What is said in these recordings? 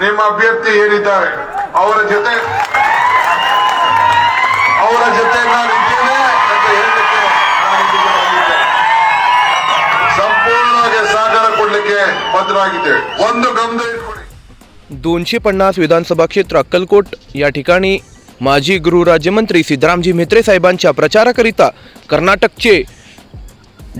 ನಿಮ್ಮ ಅಭ್ಯರ್ಥಿ ಏನಿದ್ದಾರೆ ಅವರ ಜೊತೆ ಅವರ ಜೊತೆ ನಾನು ಇದ್ದೇನೆ ಅಂತ ಹೇಳಲಿಕ್ಕೆ ನಾನು ಇಲ್ಲಿಗೆ ಬಂದಿದ್ದೇನೆ ಸಂಪೂರ್ಣವಾಗಿ ಸಹಕಾರ ಕೊಡ್ಲಿಕ್ಕೆ ಬದ್ಧರಾಗಿದ್ದೇವೆ ಒಂದು ಗಮನ ಇಟ್ಕೊಳ್ಳಿ दोनशे पन्नास विधानसभा क्षेत्र अक्कलकोट या ठिकाणी माजी गृहराज्यमंत्री सिद्धरामजी म्हेत्रे साहेबांच्या प्रचाराकरिता कर्नाटकचे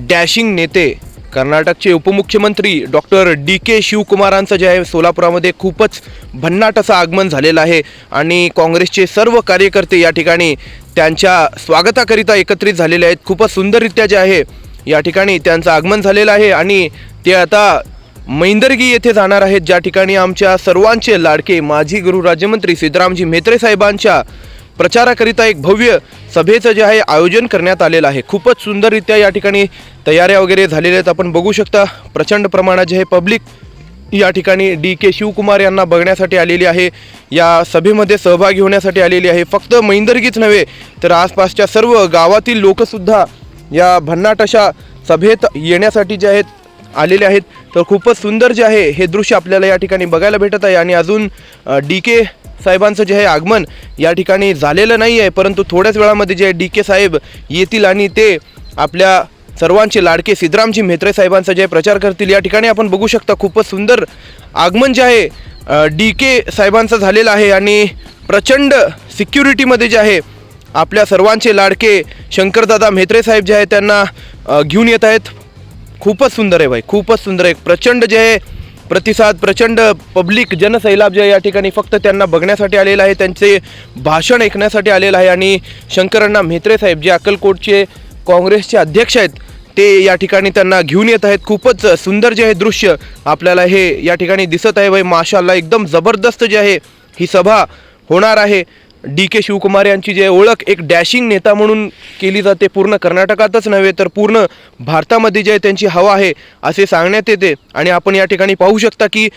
डॅशिंग नेते कर्नाटकचे उपमुख्यमंत्री डॉक्टर डी के शिवकुमारांचं जे आहे सोलापुरामध्ये खूपच भन्नाट असं आगमन झालेलं आहे. आणि काँग्रेसचे सर्व कार्यकर्ते या ठिकाणी त्यांच्या स्वागताकरिता एकत्रित झालेले आहेत. खूपच सुंदररित्या जे आहे या ठिकाणी त्यांचं आगमन झालेलं आहे. आणि ते आता मैंदर्गी येथे जाणार आहेत. ज्या ठिकाणी आमच्या सर्वांचे लाडके माजी गृहराज्यमंत्री सिद्धरामजी म्हेत्रे साहेबांच्या प्रचाराकरिता एक भव्य सभेचं जे आहे आयोजन करण्यात आलेलं आहे. खूपच सुंदररित्या या ठिकाणी तयाऱ्या वगैरे झालेल्या आहेत. आपण बघू शकता प्रचंड प्रमाणात जे आहे पब्लिक या ठिकाणी डी के शिवकुमार यांना बघण्यासाठी आलेली आहे. या सभेमध्ये सहभागी होण्यासाठी आलेली आहे. फक्त मैंदर्गीच नव्हे तर आसपासच्या सर्व गावातील लोकसुद्धा या भन्नाट अशा सभेत येण्यासाठी जे आहेत आलेले आहेत. तर खूपच सुंदर जे आहे हे दृश्य आपल्याला या ठिकाणी बघायला भेटत आहे. आणि अजून डी के साहेबांचं जे आहे आगमन या ठिकाणी झालेलं नाही आहे परंतु थोड्याच वेळामध्ये जे डी के साहेब येतील आणि ते आपल्या सर्वांचे लाडके सिद्धरामजी म्हेत्रे साहेबांचा जे प्रचार करतील या ठिकाणी आपण बघू शकता खूपच सुंदर आगमन जे आहे डी के साहेबांचं झालेलं आहे आणि प्रचंड सिक्युरिटीमध्ये जे आहे आपल्या सर्वांचे लाडके शंकरदादा म्हेत्रे साहेब जे आहे त्यांना घेऊन येत आहेत. खूपच सुंदर आहे भाई खूपच सुंदर आहे. प्रचंड जे आहे प्रतिसाद प्रचंड पब्लिक जनसैलाब जे या ठिकाणी फक्त त्यांना बघण्यासाठी आलेलं आहे त्यांचे भाषण ऐकण्यासाठी आलेलं आहे आणि शंकरण्णा म्हेत्रे साहेब जे अक्कलकोटचे काँग्रेसचे अध्यक्ष आहेत ते या ठिकाणी त्यांना घेऊन येत आहेत. खूपच सुंदर जे आहे दृश्य आपल्याला हे या ठिकाणी दिसत आहे. भाई माशाला एकदम जबरदस्त जे आहे ही सभा होणार आहे. डी के शिवकुमार यांची जे ओळख एक डॅशिंग नेता म्हणून केली जाते पूर्ण कर्नाटकातच नव्हे तर पूर्ण भारतामध्ये जे त्यांची हवा आहे असे सांगण्यात येते. आणि आपण या ठिकाणी पाहू शकता की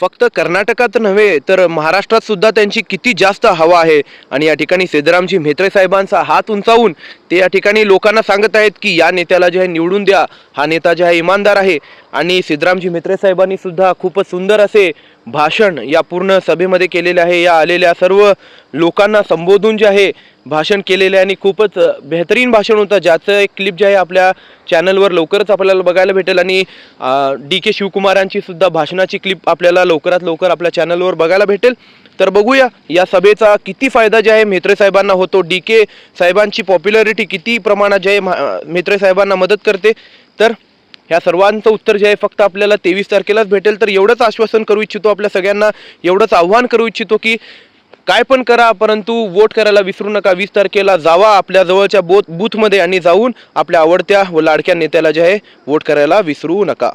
फक्त कर्नाटकात नव्हे तर महाराष्ट्रात सुद्धा त्यांची किती जास्त हवा आहे. आणि या ठिकाणी सिद्धरामजी म्हेत्रे साहेबांचा हात उंचावून ते या ठिकाणी लोकांना सांगत आहेत की या नेत्याला जे आहे निवडून द्या हा नेता जे आहे इमानदार आहे. आणि सिद्धरामजी म्हेत्रे साहेबांनी सुद्धा खूपच सुंदर असे भाषण या पूर्ण सभेमध्ये केलेले आहे. या आलेल्या सर्व लोकांना संबोधून जे आहे भाषण केलेले आहे आणि खूपच बेहतरीन भाषण होतं. ज्याचं एक क्लिप जे आहे आपल्या चॅनलवर लवकरच आपल्याला बघायला भेटेल आणि डी के शिवकुमारांची सुद्धा भाषणाची क्लिप आपल्याला लवकरात लवकर आपल्या चॅनलवर बघायला भेटेल. तर बघूया या सभेचा किती फायदा जे आहे म्हेत्रे साहेबांना होतो. डी के साहेबांची पॉप्युलॅरिटी किती प्रमाणात जे आहे म्हेत्रे साहेबांना मदत करते. तर ह्या सर्वांचं उत्तर जे आहे फक्त आपल्याला तेवीस तारखेलाच भेटेल. तर एवढंच आश्वासन करू इच्छितो आपल्या सगळ्यांना एवढंच आव्हान करू इच्छितो की काय पण करा परंतु वोट करायला विसरू नका. वीस तारखेला जावा आपल्या जवळच्या बोथ बूथमध्ये आणि जाऊन आपल्या आवडत्या व लाडक्या नेत्याला जे आहे वोट करायला विसरू नका.